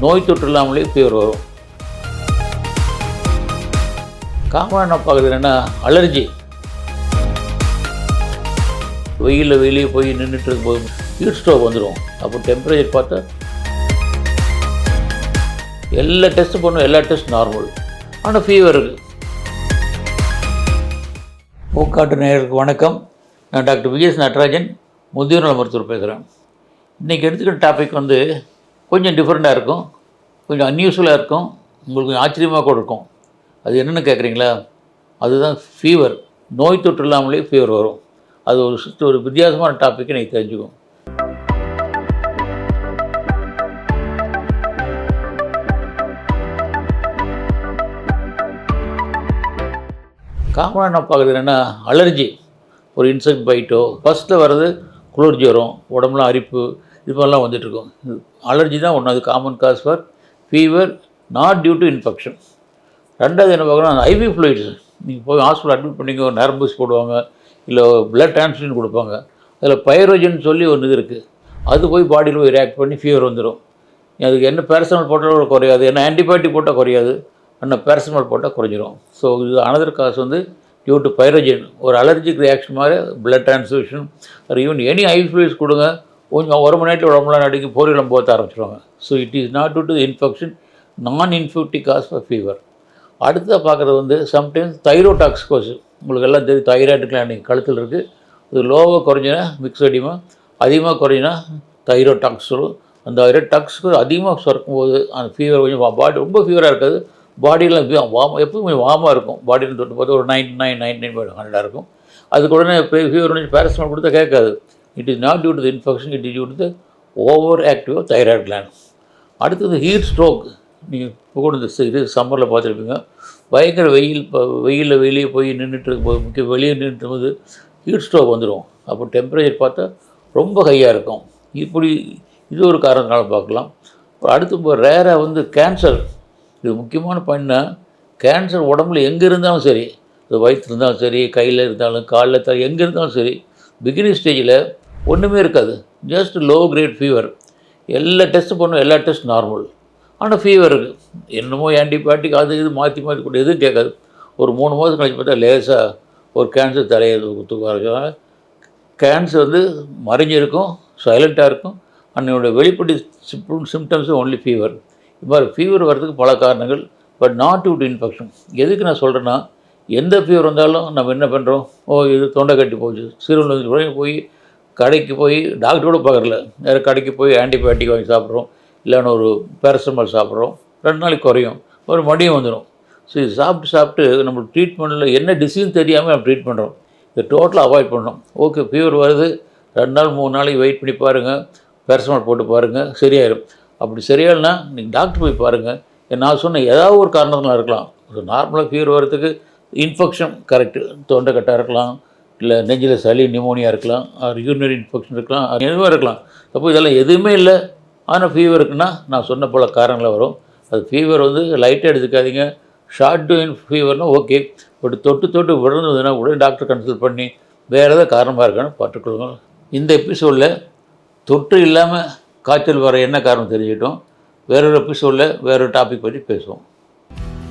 நோய் தொற்று இல்லாமலே ஃபீவர் வரும் காமன் என்ன பார்க்குறது என்னென்னா அலர்ஜி வெயிலில் வெளியே போய் நின்றுட்டு இருக்கும்போது ஹீட் ஸ்ட்ரோக் வந்துடும் அப்போ டெம்பரேச்சர் பார்த்தா எல்லா டெஸ்ட் பண்ணும் எல்லா டெஸ்ட் நார்மல் ஆனால் ஃபீவர் இருக்குது போக்காட்டு நேயருக்கு வணக்கம். நான் டாக்டர் விஎஸ் நடராஜன் முதியோர் நல மருத்துவர் பேசுகிறேன் இன்றைக்கி எடுத்துக்கிற டாபிக் வந்து கொஞ்சம் டிஃப்ரெண்ட்டாக இருக்கும். கொஞ்சம் அன்யூஸ்வலாக இருக்கும். உங்களுக்கு கொஞ்சம் ஆச்சரியமாக கூட இருக்கும். அது என்னென்னு கேட்குறீங்களா அதுதான் ஃபீவர் நோய் தொற்று இல்லாமலே ஃபீவர் வரும். அது ஒரு சுத்த ஒரு வித்தியாசமான டாப்பிக்கை நீங்கள் தெரிஞ்சுக்கும் காமனாக என்ன பார்க்குறது என்னென்னா அலர்ஜி ஒரு இன்செக்ட் பைட்டோ ஃபஸ்ட்டில் வர்றது குளிர் ஜுரம் உடம்புலாம் அரிப்பு இது மாதிரிலாம் வந்துட்டுருக்கும். அலர்ஜி தான் ஒன்று அது common cause for fever not due to infection ரெண்டாவது என்ன பார்க்கணும் ஐவி ஃப்ளூயிட்ஸ் நீங்கள் போய் ஹாஸ்பிட்டல் அட்மிட் பண்ணிங்க நரம்பூஸ் போடுவாங்க இல்லை பிளட் டிரான்ஸ்ஃபியூஷன் கொடுப்பாங்க. அதில் பைரோஜன் சொல்லி ஒன்று இது இருக்குது அது போய் பாடியில் போய் ரியாக்ட் பண்ணி ஃபீவர் வந்துடும் அதுக்கு என்ன பேரசமல் போட்டாலும் குறையாது. என்ன ஆன்டிபயோட்டிக் போட்டால் குறையாது. ஆனால் பேரசமல் போட்டால் குறைஞ்சிரும். ஸோ இது அனதர் காசு வந்து டியூ டு பைரோஜன் ஒரு அலர்ஜிக் ரியாக்ஷன் மாதிரி blood transfusion even any I fluids கொடுங்க. கொஞ்சம் ஒரு மணி நேரத்தில் உடம்புலாம் நடுக்கி போரிலம் போத்த ஆரம்பிச்சிருவாங்க. So it is not to to infection non infective cause for fever அடுத்ததாக பார்க்குறது வந்து சம்டைம்ஸ் தைரோடாக்ஸ்கோஸ் உங்களுக்கு எல்லாம் தெரியும் தைராய்டு கிளாண்டிங் கழுத்தில் இருக்குது இது லோவாக குறைஞ்சினா மிக்சடிமா அதிகமாக குறைஞ்சினா தைரோடாக்ஸ் வரும் அந்த தைரோடாக்ஸ்க்கு அதிகமாக சுரக்கும் போது அந்த ஃபீவர் கொஞ்சம் பாடி ரொம்ப ஃபீவராக இருக்காது. பாடியில் வாம் எப்பவும் கொஞ்சம் வாமாக இருக்கும். பாடியில் தொட்டு பார்த்து ஒரு நைன்டி நைன் நைன்டி நைன் ஹண்ட்ரடாக இருக்கும். அதுக்கு உடனே ஃபீவர் வந்து பேரஸ்மால் கொடுத்தா கேட்காது. It is not due to the infection it is due to the over active thyroid gland அடுத்தது ஹீட் ஸ்ட்ரோக் நீங்கள் இப்போ கூட இந்த இது சம்மரில் பார்த்துருப்பீங்க. பயங்கர வெயில் இப்போ வெயிலில் வெளியே போய் நின்றுட்டு இருக்கும்போது முக்கிய வெளியே நின்றுட்டு போது ஹீட் ஸ்ட்ரோக் வந்துடும் அப்போ டெம்பரேச்சர் பார்த்தா ரொம்ப ஹையாக இருக்கும். இப்படி இது ஒரு காரணத்தினால பார்க்கலாம். அடுத்து இப்போ ரேராக வந்து கேன்சர் இது முக்கியமான பாயிண்ட்னா கேன்சர் உடம்புல எங்கே இருந்தாலும் சரி இது வயிற்று இருந்தாலும் சரி கையில் இருந்தாலும் காலில் எங்கே இருந்தாலும் சரி பிகினிங் ஸ்டேஜில் ஒன்றுமே இருக்காது. ஜஸ்ட் லோ கிரேட் ஃபீவர் எல்லா டெஸ்ட் பண்ணும் எல்லா டெஸ்ட் நார்மல் ஆனால் ஃபீவர் இருக்குது என்னமோ ஆன்டிபயோட்டிக் அது இது மாற்றி மாற்றி கூட எதுவும் கேட்காது. ஒரு மூணு மாதம் கழிச்சு பார்த்தா லேசாக ஒரு கேன்சர் தலையை தூக்கம் கேன்சர் வந்து மறைஞ்சிருக்கும் சைலண்ட்டாக இருக்கும். அன்னையோட வெளிப்படி சிம்டம்ஸும் ஒன்லி ஃபீவர் இது மாதிரி ஃபீவர் வர்றதுக்கு பல காரணங்கள் but not due to infection எதுக்கு நான் சொல்கிறேன்னா எந்த ஃபீவர் வந்தாலும் நம்ம என்ன பண்ணுறோம் ஓ இது தொண்டை கட்டி போச்சு. சிறுவன் உடனே போய் கடைக்கு போய் டாக்டர் கூட பார்க்குறல வேறு கடைக்கு போய் ஆன்டிபயோட்டிக் வாங்கி சாப்பிட்றோம். இல்லைன்னா ஒரு பேரசமால் சாப்பிட்றோம். ரெண்டு நாளைக்கு குறையும். ஒரு மடியும் வந்துடும் ஸோ இது சாப்பிட்டு சாப்பிட்டு நம்ம ட்ரீட்மெண்ட்டில் என்ன டிசீஸ் தெரியாமல் நம்ம ட்ரீட் பண்ணுறோம் இதை டோட்டலாக அவாய்ட் பண்ணோம் ஓகே ஃபீவர் வருது. ரெண்டு நாள் மூணு நாளைக்கு வெயிட் பண்ணி பாருங்கள் பேரசமால் போட்டு பாருங்கள் சரியாயிடும் அப்படி சரியாயில்னா நீங்கள் டாக்டர் போய் பாருங்கள் நான் சொன்ன ஏதாவது ஒரு காரணத்தில் இருக்கலாம். ஒரு நார்மலாக ஃபீவர் வரதுக்கு இன்ஃபெக்ஷன் கரெக்டு தொண்டை கட்டாக இருக்கலாம் இல்லை நெஞ்சில் சளி நிமோனியா இருக்கலாம் ஆர் யூரினரி இன்ஃபெக்ஷன் இருக்கலாம் அது இருக்கலாம். அப்போ இதெல்லாம் எதுவுமே இல்லை. ஆனால் ஃபீவர் இருக்குன்னா நான் சொன்ன போல் காரணங்கள் வரும். அது ஃபீவர் வந்து லைட்டாக எடுத்துக்காதீங்க. ஷார்ட் டூயின் ஃபீவர்னால் ஓகே பட் தொட்டு தொட்டு விழுந்ததுன்னா உடனே டாக்டர் கன்சல்ட் பண்ணி வேறு ஏதாவது காரணமாக இருக்கான்னு பார்த்துக்கொள்ளுங்க. இந்த எபிசோடில் தொற்று இல்லாமல் காய்ச்சல் வர என்ன காரணம் தெரிஞ்சுக்கிட்டோம். வேறொரு எபிசோடில் வேறொரு டாபிக் பற்றி பேசுவோம்.